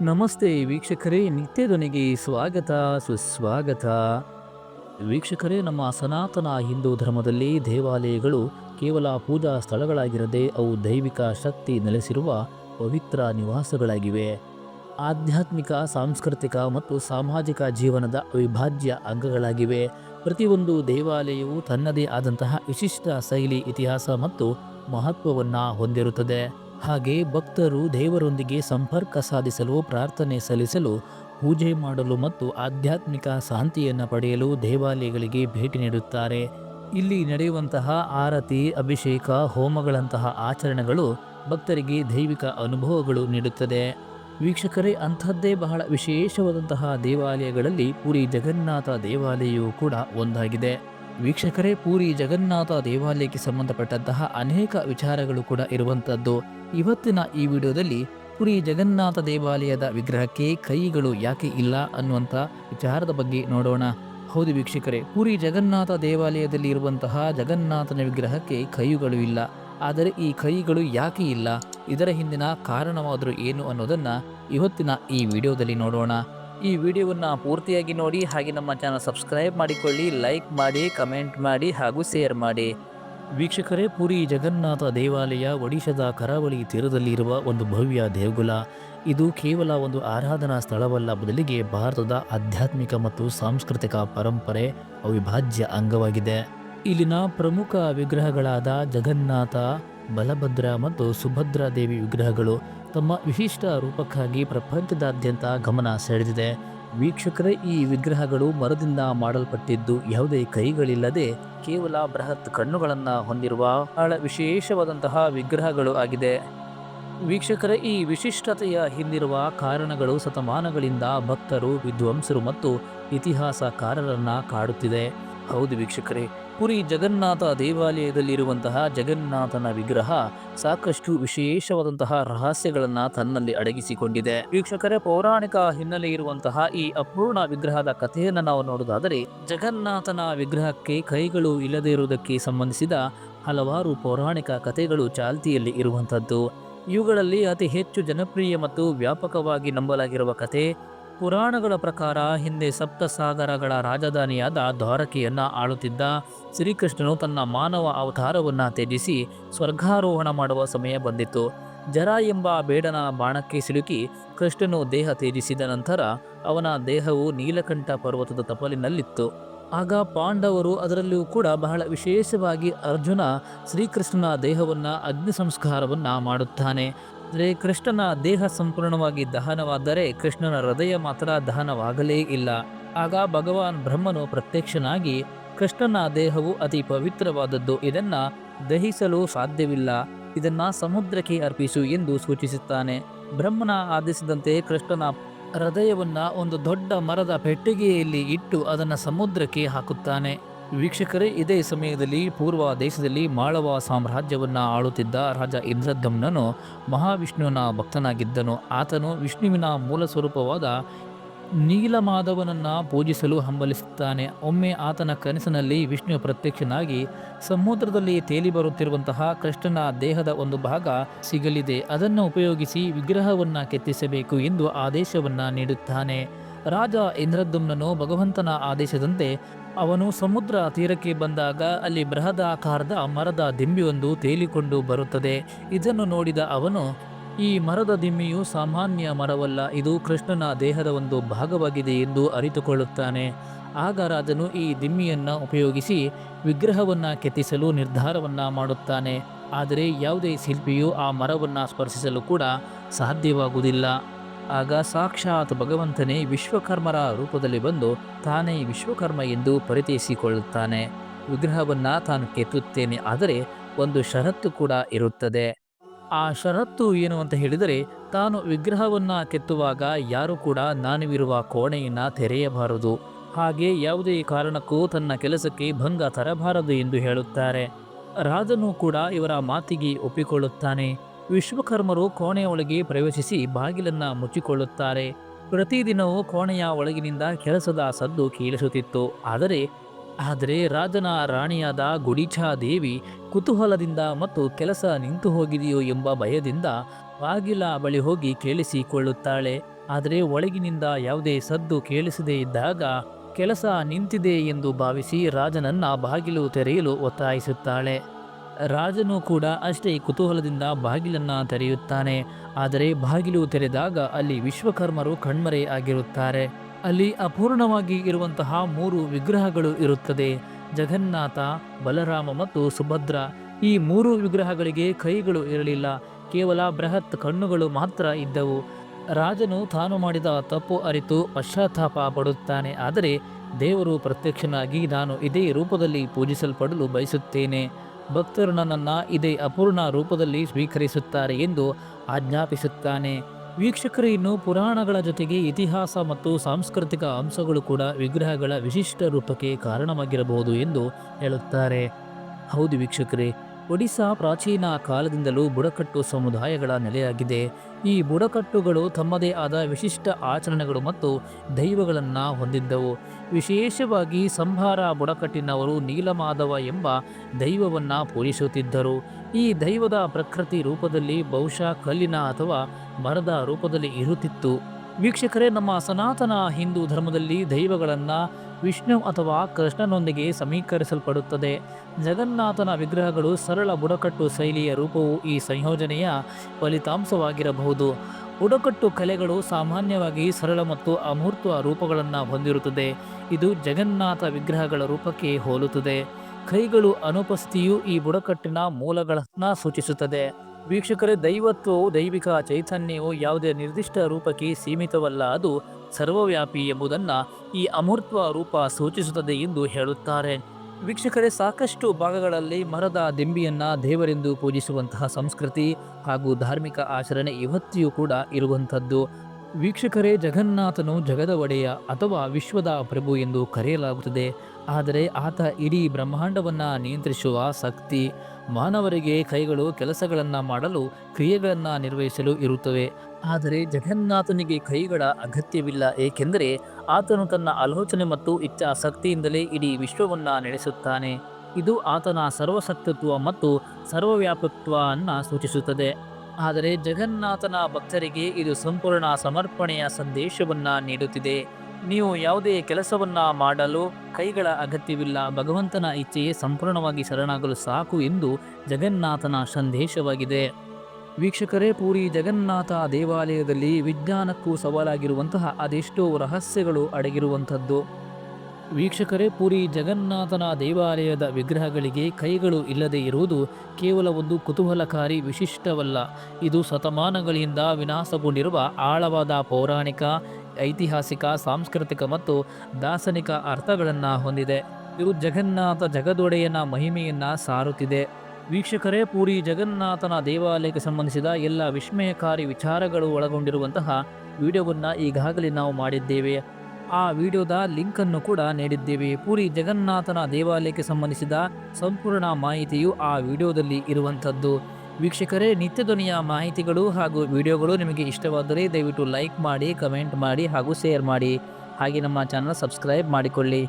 ನಮಸ್ತೆ ವೀಕ್ಷಕರೇ, ನಿತ್ಯದೊನಿಗೆ ಸ್ವಾಗತ, ಸುಸ್ವಾಗತ. ವೀಕ್ಷಕರೇ, ನಮ್ಮ ಸನಾತನ ಹಿಂದೂ ಧರ್ಮದಲ್ಲಿ ದೇವಾಲಯಗಳು ಕೇವಲ ಪೂಜಾ ಸ್ಥಳಗಳಾಗಿರದೆ, ಅವು ದೈವಿಕ ಶಕ್ತಿ ನೆಲೆಸಿರುವ ಪವಿತ್ರ ನಿವಾಸಗಳಾಗಿವೆ. ಆಧ್ಯಾತ್ಮಿಕ, ಸಾಂಸ್ಕೃತಿಕ ಮತ್ತು ಸಾಮಾಜಿಕ ಜೀವನದ ಅವಿಭಾಜ್ಯ ಅಂಗಗಳಾಗಿವೆ. ಪ್ರತಿಯೊಂದು ದೇವಾಲಯವು ತನ್ನದೇ ಆದಂತಹ ವಿಶಿಷ್ಟ ಶೈಲಿ, ಇತಿಹಾಸ ಮತ್ತು ಮಹತ್ವವನ್ನು ಹೊಂದಿರುತ್ತದೆ. ಹಾಗೆ ಭಕ್ತರು ದೇವರೊಂದಿಗೆ ಸಂಪರ್ಕ ಸಾಧಿಸಲು, ಪ್ರಾರ್ಥನೆ ಸಲ್ಲಿಸಲು, ಪೂಜೆ ಮಾಡಲು ಮತ್ತು ಆಧ್ಯಾತ್ಮಿಕ ಶಾಂತಿಯನ್ನು ಪಡೆಯಲು ದೇವಾಲಯಗಳಿಗೆ ಭೇಟಿ ನೀಡುತ್ತಾರೆ. ಇಲ್ಲಿ ನಡೆಯುವಂತಹ ಆರತಿ, ಅಭಿಷೇಕ, ಹೋಮಗಳಂತಹ ಆಚರಣೆಗಳು ಭಕ್ತರಿಗೆ ದೈವಿಕ ಅನುಭವಗಳು ನೀಡುತ್ತದೆ. ವೀಕ್ಷಕರೇ, ಅಂಥದ್ದೇ ಬಹಳ ವಿಶೇಷವಾದಂತಹ ದೇವಾಲಯಗಳಲ್ಲಿ ಪುರಿ ಜಗನ್ನಾಥ ದೇವಾಲಯವು ಕೂಡ ಒಂದಾಗಿದೆ. ವೀಕ್ಷಕರೇ, ಪೂರಿ ಜಗನ್ನಾಥ ದೇವಾಲಯಕ್ಕೆ ಸಂಬಂಧಪಟ್ಟಂತಹ ಅನೇಕ ವಿಚಾರಗಳು ಕೂಡ ಇರುವಂಥದ್ದು. ಇವತ್ತಿನ ಈ ವಿಡಿಯೋದಲ್ಲಿ ಪುರಿ ಜಗನ್ನಾಥ ದೇವಾಲಯದ ವಿಗ್ರಹಕ್ಕೆ ಕೈಗಳು ಯಾಕೆ ಇಲ್ಲ ಅನ್ನುವಂಥ ವಿಚಾರದ ಬಗ್ಗೆ ನೋಡೋಣ. ಹೌದು ವೀಕ್ಷಕರೇ, ಪುರಿ ಜಗನ್ನಾಥ ದೇವಾಲಯದಲ್ಲಿ ಇರುವಂತಹ ಜಗನ್ನಾಥನ ವಿಗ್ರಹಕ್ಕೆ ಕೈಗಳು ಇಲ್ಲ. ಆದರೆ ಈ ಕೈಗಳು ಯಾಕೆ ಇಲ್ಲ? ಇದರ ಹಿಂದಿನ ಕಾರಣವಾದರೂ ಏನು ಅನ್ನೋದನ್ನು ಇವತ್ತಿನ ಈ ವಿಡಿಯೋದಲ್ಲಿ ನೋಡೋಣ. ಈ ವಿಡಿಯೋವನ್ನು ಪೂರ್ತಿಯಾಗಿ ನೋಡಿ ಹಾಗೆ ನಮ್ಮ ಚಾನಲ್ ಸಬ್ಸ್ಕ್ರೈಬ್ ಮಾಡಿಕೊಳ್ಳಿ, ಲೈಕ್ ಮಾಡಿ, ಕಮೆಂಟ್ ಮಾಡಿ ಹಾಗೂ ಶೇರ್ ಮಾಡಿ. ವೀಕ್ಷಕರೇ, ಪುರಿ ಜಗನ್ನಾಥ ದೇವಾಲಯ ಒಡಿಶಾದ ಕರಾವಳಿ ತೀರದಲ್ಲಿರುವ ಒಂದು ಭವ್ಯ ದೇಗುಲ. ಇದು ಕೇವಲ ಒಂದು ಆರಾಧನಾ ಸ್ಥಳವಲ್ಲ, ಬದಲಿಗೆ ಭಾರತದ ಆಧ್ಯಾತ್ಮಿಕ ಮತ್ತು ಸಾಂಸ್ಕೃತಿಕ ಪರಂಪರೆ ಅವಿಭಾಜ್ಯ ಅಂಗವಾಗಿದೆ. ಇಲ್ಲಿನ ಪ್ರಮುಖ ವಿಗ್ರಹಗಳಾದ ಜಗನ್ನಾಥ, ಬಲಭದ್ರ ಮತ್ತು ಸುಭದ್ರ ದೇವಿ ವಿಗ್ರಹಗಳು ತಮ್ಮ ವಿಶಿಷ್ಟ ರೂಪಕ್ಕಾಗಿ ಪ್ರಪಂಚದಾದ್ಯಂತ ಗಮನ ಸೆಳೆದಿದೆ. ವೀಕ್ಷಕರೇ, ಈ ವಿಗ್ರಹಗಳು ಮರದಿಂದ ಮಾಡಲ್ಪಟ್ಟಿದ್ದು ಯಾವುದೇ ಕೈಗಳಿಲ್ಲದೆ ಕೇವಲ ಬೃಹತ್ ಕಣ್ಣುಗಳನ್ನು ಹೊಂದಿರುವ ಬಹಳ ವಿಶೇಷವಾದಂತಹ ವಿಗ್ರಹಗಳು ಆಗಿದೆ. ವೀಕ್ಷಕರೇ, ಈ ವಿಶಿಷ್ಟತೆಯ ಹಿಂದಿರುವ ಕಾರಣಗಳು ಶತಮಾನಗಳಿಂದ ಭಕ್ತರು, ವಿದ್ವಾಂಸರು ಮತ್ತು ಇತಿಹಾಸಕಾರರನ್ನು ಕಾಡುತ್ತಿದೆ. ಹೌದು ವೀಕ್ಷಕರೇ ಪುರಿ ಜಗನ್ನಾಥ ದೇವಾಲಯದಲ್ಲಿರುವಂತಹ ಜಗನ್ನಾಥನ ವಿಗ್ರಹ ಸಾಕಷ್ಟು ವಿಶೇಷವಾದಂತಹ ರಹಸ್ಯಗಳನ್ನು ತನ್ನಲ್ಲಿ ಅಡಗಿಸಿಕೊಂಡಿದೆ. ವೀಕ್ಷಕರೇ, ಪೌರಾಣಿಕ ಹಿನ್ನೆಲೆ ಇರುವಂತಹ ಈ ಅಪೂರ್ಣ ವಿಗ್ರಹದ ಕಥೆಯನ್ನು ನಾವು ನೋಡುವುದಾದರೆ, ಜಗನ್ನಾಥನ ವಿಗ್ರಹಕ್ಕೆ ಕೈಗಳು ಇಲ್ಲದೇ ಇರುವುದಕ್ಕೆ ಸಂಬಂಧಿಸಿದ ಹಲವಾರು ಪೌರಾಣಿಕ ಕಥೆಗಳು ಚಾಲ್ತಿಯಲ್ಲಿ ಇರುವಂಥದ್ದು. ಇವುಗಳಲ್ಲಿ ಅತಿ ಹೆಚ್ಚು ಜನಪ್ರಿಯ ಮತ್ತು ವ್ಯಾಪಕವಾಗಿ ನಂಬಲಾಗಿರುವ ಕಥೆ ಪುರಾಣಗಳ ಪ್ರಕಾರ ಹಿಂದೆ ಸಪ್ತಸಾಗರಗಳ ರಾಜಧಾನಿಯಾದ ದ್ವಾರಕೆಯನ್ನು ಆಳುತ್ತಿದ್ದ ಶ್ರೀಕೃಷ್ಣನು ತನ್ನ ಮಾನವ ಅವತಾರವನ್ನು ತ್ಯಜಿಸಿ ಸ್ವರ್ಗಾರೋಹಣ ಮಾಡುವ ಸಮಯ ಬಂದಿತ್ತು. ಜರ ಎಂಬ ಬೇಡನ ಬಾಣಕ್ಕೆ ಸಿಲುಕಿ ಕೃಷ್ಣನು ದೇಹ ತ್ಯಜಿಸಿದ ನಂತರ ಅವನ ದೇಹವು ನೀಲಕಂಠ ಪರ್ವತದ ತಪಲಿನಲ್ಲಿತ್ತು. ಆಗ ಪಾಂಡವರು ಅದರಲ್ಲಿಯೂ ಕೂಡ ಬಹಳ ವಿಶೇಷವಾಗಿ ಅರ್ಜುನ ಶ್ರೀಕೃಷ್ಣನ ದೇಹವನ್ನು ಅಗ್ನಿ ಸಂಸ್ಕಾರವನ್ನು ಮಾಡುತ್ತಾನೆ. ಅಂದರೆ ಕೃಷ್ಣನ ದೇಹ ಸಂಪೂರ್ಣವಾಗಿ ದಹನವಾದರೆ ಕೃಷ್ಣನ ಹೃದಯ ಮಾತ್ರ ದಹನವಾಗಲೇ ಇಲ್ಲ. ಆಗ ಭಗವಾನ್ ಬ್ರಹ್ಮನು ಪ್ರತ್ಯಕ್ಷನಾಗಿ ಕೃಷ್ಣನ ದೇಹವು ಅತಿ ಪವಿತ್ರವಾದದ್ದು, ಇದನ್ನು ದಹಿಸಲು ಸಾಧ್ಯವಿಲ್ಲ. ಇದನ್ನು ಸಮುದ್ರಕ್ಕೆ ಅರ್ಪಿಸು ಎಂದು ಸೂಚಿಸುತ್ತಾನೆ. ಬ್ರಹ್ಮನ ಆದೇಶದಂತೆ ಕೃಷ್ಣನ ಹೃದಯವನ್ನು ಒಂದು ದೊಡ್ಡ ಮರದ ಪೆಟ್ಟಿಗೆಯಲ್ಲಿ ಇಟ್ಟು ಅದನ್ನು ಸಮುದ್ರಕ್ಕೆ ಹಾಕುತ್ತಾನೆ. ವೀಕ್ಷಕರೇ, ಇದೇ ಸಮಯದಲ್ಲಿ ಪೂರ್ವ ದೇಶದಲ್ಲಿ ಮಾಳವ ಸಾಮ್ರಾಜ್ಯವನ್ನು ಆಳುತ್ತಿದ್ದ ರಾಜ ಇಂದ್ರದಮ್ನನು ಮಹಾವಿಷ್ಣುವಿನ ಭಕ್ತನಾಗಿದ್ದನು. ಆತನು ವಿಷ್ಣುವಿನ ಮೂಲ ಸ್ವರೂಪವಾದ ನೀಲಮಾಧವನನ್ನು ಪೂಜಿಸಲು ಹಂಬಲಿಸುತ್ತಾನೆ. ಒಮ್ಮೆ ಆತನ ಕನಸಿನಲ್ಲಿ ವಿಷ್ಣು ಪ್ರತ್ಯಕ್ಷನಾಗಿ ಸಮುದ್ರದಲ್ಲಿ ತೇಲಿ ಬರುತ್ತಿರುವಂತಹ ಕೃಷ್ಣನ ದೇಹದ ಒಂದು ಭಾಗ ಸಿಗಲಿದೆ. ಅದನ್ನು ಉಪಯೋಗಿಸಿ ವಿಗ್ರಹವನ್ನು ಕೆತ್ತಿಸಬೇಕು ಎಂದು ಆದೇಶವನ್ನು ನೀಡುತ್ತಾನೆ. ರಾಜ ಇಂದ್ರದ್ಯುಮ್ನನು ಭಗವಂತನ ಆದೇಶದಂತೆ ಅವನು ಸಮುದ್ರ ತೀರಕ್ಕೆ ಬಂದಾಗ ಅಲ್ಲಿ ಬೃಹದಾಕಾರದ ಮರದ ದಿಂಬಿಯೊಂದು ತೇಲಿಕೊಂಡು ಬರುತ್ತದೆ. ಇದನ್ನು ನೋಡಿದ ಅವನು, ಈ ಮರದ ದಿಮ್ಮಿಯು ಸಾಮಾನ್ಯ ಮರವಲ್ಲ, ಇದು ಕೃಷ್ಣನ ದೇಹದ ಒಂದು ಭಾಗವಾಗಿದೆ ಎಂದು ಅರಿತುಕೊಳ್ಳುತ್ತಾನೆ. ಆಗ ರಾಜನು ಈ ದಿಮ್ಮಿಯನ್ನು ಉಪಯೋಗಿಸಿ ವಿಗ್ರಹವನ್ನು ಕೆತ್ತಿಸಲು ನಿರ್ಧಾರವನ್ನು ಮಾಡುತ್ತಾನೆ. ಆದರೆ ಯಾವುದೇ ಶಿಲ್ಪಿಯು ಆ ಮರವನ್ನು ಸ್ಪರ್ಶಿಸಲು ಕೂಡ ಸಾಧ್ಯವಾಗುವುದಿಲ್ಲ. ಆಗ ಸಾಕ್ಷಾತ್ ಭಗವಂತನೇ ವಿಶ್ವಕರ್ಮರ ರೂಪದಲ್ಲಿ ಬಂದು ತಾನೇ ವಿಶ್ವಕರ್ಮ ಎಂದು ಪರಿಚಯಿಸಿಕೊಳ್ಳುತ್ತಾನೆ ವಿಗ್ರಹವನ್ನು ತಾನು ಕೆತ್ತುತ್ತೇನೆ, ಆದರೆ ಒಂದು ಷರತ್ತು ಕೂಡ ಇರುತ್ತದೆ. ಆ ಷರತ್ತು ಏನು ಅಂತ ಹೇಳಿದರೆ, ತಾನು ವಿಗ್ರಹವನ್ನು ಕೆತ್ತುವಾಗ ಯಾರು ಕೂಡ ನಾನಿವಿರುವ ಕೋಣೆಯನ್ನು ತೆರೆಯಬಾರದು. ಹಾಗೆ ಯಾವುದೇ ಕಾರಣಕ್ಕೂ ತನ್ನ ಕೆಲಸಕ್ಕೆ ಭಂಗ ತರಬಾರದು ಎಂದು ಹೇಳುತ್ತಾರೆ. ರಾಜನು ಕೂಡ ಇವರ ಮಾತಿಗೆ ಒಪ್ಪಿಕೊಳ್ಳುತ್ತಾನೆ. ವಿಶ್ವಕರ್ಮರು ಕೋಣೆಯ ಒಳಗೆ ಪ್ರವೇಶಿಸಿ ಬಾಗಿಲನ್ನು ಮುಚ್ಚಿಕೊಳ್ಳುತ್ತಾರೆ. ಪ್ರತಿದಿನವೂ ಕೋಣೆಯ ಒಳಗಿನಿಂದ ಕೆಲಸದ ಸದ್ದು ಕೇಳಿಸುತ್ತಿತ್ತು. ಆದರೆ ಆದರೆ ರಾಜನ ರಾಣಿಯಾದ ಗುಡಿಚಾ ದೇವಿ ಕುತೂಹಲದಿಂದ ಮತ್ತು ಕೆಲಸ ನಿಂತು ಹೋಗಿದೆಯೋ ಎಂಬ ಭಯದಿಂದ ಬಾಗಿಲ ಬಳಿ ಹೋಗಿ ಕೇಳಿಸಿಕೊಳ್ಳುತ್ತಾಳೆ. ಆದರೆ ಒಳಗಿನಿಂದ ಯಾವುದೇ ಸದ್ದು ಕೇಳಿಸದೇ ಇದ್ದಾಗ ಕೆಲಸ ನಿಂತಿದೆ ಎಂದು ಭಾವಿಸಿ ರಾಜನನ್ನ ಬಾಗಿಲು ತೆರೆಯಲು ಒತ್ತಾಯಿಸುತ್ತಾಳೆ. ರಾಜನು ಕೂಡ ಅಷ್ಟೇ ಕುತೂಹಲದಿಂದ ಬಾಗಿಲನ್ನು ತೆರೆಯುತ್ತಾನೆ. ಆದರೆ ಬಾಗಿಲು ತೆರೆದಾಗ ಅಲ್ಲಿ ವಿಶ್ವಕರ್ಮರು ಕಣ್ಮರೆ ಆಗಿರುತ್ತಾರೆ. ಅಲ್ಲಿ ಅಪೂರ್ಣವಾಗಿ ಇರುವಂತಹ ಮೂರು ವಿಗ್ರಹಗಳು ಇರುತ್ತದೆ. ಜಗನ್ನಾಥ, ಬಲರಾಮ ಮತ್ತು ಸುಭದ್ರ. ಈ ಮೂರು ವಿಗ್ರಹಗಳಿಗೆ ಕೈಗಳು ಇರಲಿಲ್ಲ. ಕೇವಲ ಬೃಹತ್ ಕಣ್ಣುಗಳು ಮಾತ್ರ ಇದ್ದವು. ರಾಜನು ತಾನು ಮಾಡಿದ ತಪ್ಪು ಅರಿತು ಪಶ್ಚಾತ್ತಾಪ ಪಡುತ್ತಾನೆ. ಆದರೆ ದೇವರು ಪ್ರತ್ಯಕ್ಷನಾಗಿ ನಾನು ಇದೇ ರೂಪದಲ್ಲಿ ಪೂಜಿಸಲ್ಪಡಲು ಬಯಸುತ್ತೇನೆ. ಭಕ್ತರು ನನ್ನನ್ನು ಇದೇ ಅಪೂರ್ಣ ರೂಪದಲ್ಲಿ ಸ್ವೀಕರಿಸುತ್ತಾರೆ ಎಂದು ಆಜ್ಞಾಪಿಸುತ್ತಾನೆ. ವೀಕ್ಷಕರು, ಇನ್ನು ಪುರಾಣಗಳ ಜೊತೆಗೆ ಇತಿಹಾಸ ಮತ್ತು ಸಾಂಸ್ಕೃತಿಕ ಅಂಶಗಳು ಕೂಡ ವಿಗ್ರಹಗಳ ವಿಶಿಷ್ಟ ರೂಪಕ್ಕೆ ಕಾರಣವಾಗಿರಬಹುದು ಎಂದು ಹೇಳುತ್ತಾರೆ. ಹೌದು ವೀಕ್ಷಕರೇ ಒಡಿಶಾ ಪ್ರಾಚೀನ ಕಾಲದಿಂದಲೂ ಬುಡಕಟ್ಟು ಸಮುದಾಯಗಳ ನೆಲೆಯಾಗಿದೆ. ಈ ಬುಡಕಟ್ಟುಗಳು ತಮ್ಮದೇ ಆದ ವಿಶಿಷ್ಟ ಆಚರಣೆಗಳು ಮತ್ತು ದೈವಗಳನ್ನು ಹೊಂದಿದ್ದವು. ವಿಶೇಷವಾಗಿ ಸಂಹಾರ ಬುಡಕಟ್ಟಿನವರು ನೀಲಮಾಧವ ಎಂಬ ದೈವವನ್ನು ಪೂಜಿಸುತ್ತಿದ್ದರು. ಈ ದೈವದ ಪ್ರಕೃತಿ ರೂಪದಲ್ಲಿ ಬಹುಶಃ ಕಲ್ಲಿನ ಅಥವಾ ಮರದ ರೂಪದಲ್ಲಿ ಇರುತ್ತಿತ್ತು. ವೀಕ್ಷಕರೇ, ನಮ್ಮ ಸನಾತನ ಹಿಂದೂ ಧರ್ಮದಲ್ಲಿ ದೈವಗಳನ್ನು ವಿಷ್ಣು ಅಥವಾ ಕೃಷ್ಣನೊಂದಿಗೆ ಸಮೀಕರಿಸಲ್ಪಡುತ್ತದೆ. ಜಗನ್ನಾಥನ ವಿಗ್ರಹಗಳು ಸರಳ ಬುಡಕಟ್ಟು ಶೈಲಿಯ ರೂಪವು ಈ ಸಂಯೋಜನೆಯ ಫಲಿತಾಂಶವಾಗಿರಬಹುದು. ಬುಡಕಟ್ಟು ಕಲೆಗಳು ಸಾಮಾನ್ಯವಾಗಿ ಸರಳ ಮತ್ತು ಅಮೂರ್ತ ರೂಪಗಳನ್ನು ಹೊಂದಿರುತ್ತದೆ. ಇದು ಜಗನ್ನಾಥ ವಿಗ್ರಹಗಳ ರೂಪಕ್ಕೆ ಹೋಲುತ್ತದೆ. ಕೈಗಳು ಅನುಪಸ್ಥಿತಿಯು ಈ ಬುಡಕಟ್ಟಿನ ಮೂಲಗಳನ್ನು ಸೂಚಿಸುತ್ತದೆ. ವೀಕ್ಷಕರೇ, ದೈವತ್ವವು ದೈವಿಕ ಚೈತನ್ಯವು ಯಾವುದೇ ನಿರ್ದಿಷ್ಟ ರೂಪಕ್ಕೆ ಸೀಮಿತವಲ್ಲ, ಅದು ಸರ್ವವ್ಯಾಪಿ ಎಂಬುದನ್ನು ಈ ಅಮೂರ್ತ್ವ ರೂಪ ಸೂಚಿಸುತ್ತದೆ ಎಂದು ಹೇಳುತ್ತಾರೆ. ವೀಕ್ಷಕರೇ, ಸಾಕಷ್ಟು ಭಾಗಗಳಲ್ಲಿ ಮರದ ದಿಂಬಿಯನ್ನು ದೇವರೆಂದು ಪೂಜಿಸುವಂತಹ ಸಂಸ್ಕೃತಿ ಹಾಗೂ ಧಾರ್ಮಿಕ ಆಚರಣೆ ಇವತ್ತಿಯೂ ಕೂಡ ಇರುವಂಥದ್ದು. ವೀಕ್ಷಕರೇ, ಜಗನ್ನಾಥನು ಜಗದ ಒಡೆಯ ಅಥವಾ ವಿಶ್ವದ ಪ್ರಭು ಎಂದು ಕರೆಯಲಾಗುತ್ತದೆ. ಆದರೆ ಆತ ಇಡೀ ಬ್ರಹ್ಮಾಂಡವನ್ನು ನಿಯಂತ್ರಿಸುವ ಶಕ್ತಿ ಮಾನವರಿಗೆ ಕೈಗಳು ಕೆಲಸಗಳನ್ನು ಮಾಡಲು ಕ್ರಿಯೆಗಳನ್ನು ನಿರ್ವಹಿಸಲು ಇರುತ್ತವೆ. ಆದರೆ ಜಗನ್ನಾಥನಿಗೆ ಕೈಗಳ ಅಗತ್ಯವಿಲ್ಲ, ಏಕೆಂದರೆ ಆತನು ತನ್ನ ಆಲೋಚನೆ ಮತ್ತು ಇಚ್ಛಾಶಕ್ತಿಯಿಂದಲೇ ಇಡೀ ವಿಶ್ವವನ್ನು ನಡೆಸುತ್ತಾನೆ. ಇದು ಆತನ ಸರ್ವಸತ್ಯತ್ವ ಮತ್ತು ಸರ್ವವ್ಯಾಪತ್ವವನ್ನು ಸೂಚಿಸುತ್ತದೆ. ಆದರೆ ಜಗನ್ನಾಥನ ಭಕ್ತರಿಗೆ ಇದು ಸಂಪೂರ್ಣ ಸಮರ್ಪಣೆಯ ಸಂದೇಶವನ್ನು ನೀಡುತ್ತಿದೆ. ನೀವು ಯಾವುದೇ ಕೆಲಸವನ್ನ ಮಾಡಲು ಕೈಗಳ ಅಗತ್ಯವಿಲ್ಲ. ಭಗವಂತನ ಇಚ್ಛೆಯೇ ಸಂಪೂರ್ಣವಾಗಿ ಶರಣಾಗಲು ಸಾಕು ಎಂದು ಜಗನ್ನಾಥನ ಸಂದೇಶವಾಗಿದೆ. ವೀಕ್ಷಕರೇ, ಪೂರಿ ಜಗನ್ನಾಥ ದೇವಾಲಯದಲ್ಲಿ ವಿಜ್ಞಾನಕ್ಕೂ ಸವಾಲಾಗಿರುವಂತಹ ಅದೆಷ್ಟೋ ರಹಸ್ಯಗಳು ಅಡಗಿರುವಂಥದ್ದು. ವೀಕ್ಷಕರೇ, ಪುರಿ ಜಗನ್ನಾಥನ ದೇವಾಲಯದ ವಿಗ್ರಹಗಳಿಗೆ ಕೈಗಳು ಇಲ್ಲದೆ ಇರುವುದು ಕೇವಲ ಒಂದು ಕುತೂಹಲಕಾರಿ ವಿಶಿಷ್ಟವಲ್ಲ. ಇದು ಶತಮಾನಗಳಿಂದ ವಿನಾಶಗೊಂಡಿರುವ ಆಳವಾದ ಪೌರಾಣಿಕ, ಐತಿಹಾಸಿಕ, ಸಾಂಸ್ಕೃತಿಕ ಮತ್ತು ದಾರ್ಶನಿಕ ಅರ್ಥಗಳನ್ನು ಹೊಂದಿದೆ. ಇದು ಜಗನ್ನಾಥ ಜಗದೊಡೆಯನ ಮಹಿಮೆಯನ್ನು ಸಾರುತ್ತಿದೆ. ವೀಕ್ಷಕರೇ, ಪೂರಿ ಜಗನ್ನಾಥನ ದೇವಾಲಯಕ್ಕೆ ಸಂಬಂಧಿಸಿದ ಎಲ್ಲ ವಿಸ್ಮಯಕಾರಿ ವಿಚಾರಗಳು ಒಳಗೊಂಡಿರುವಂತಹ ವಿಡಿಯೋವನ್ನು ಈಗಾಗಲೇ ನಾವು ಮಾಡಿದ್ದೇವೆ. ಆ ವಿಡಿಯೋದ ಲಿಂಕನ್ನು ಕೂಡ ನೀಡಿದ್ದೇವೆ. ಪೂರಿ ಜಗನ್ನಾಥನ ದೇವಾಲಯಕ್ಕೆ ಸಂಬಂಧಿಸಿದ ಸಂಪೂರ್ಣ ಮಾಹಿತಿಯು ಆ ವಿಡಿಯೋದಲ್ಲಿ ಇರುವಂಥದ್ದು. ವೀಕ್ಷಕರೇ, ನಿತ್ಯ ಧ್ವನಿಯ ಮಾಹಿತಿಗಳು ಹಾಗೂ ವಿಡಿಯೋಗಳು ನಿಮಗೆ ಇಷ್ಟವಾದರೆ ದಯವಿಟ್ಟು ಲೈಕ್ ಮಾಡಿ, ಕಮೆಂಟ್ ಮಾಡಿ ಹಾಗೂ ಶೇರ್ ಮಾಡಿ. ಹಾಗೆ ನಮ್ಮ ಚಾನಲ್ ಸಬ್ಸ್ಕ್ರೈಬ್ ಮಾಡಿಕೊಳ್ಳಿ.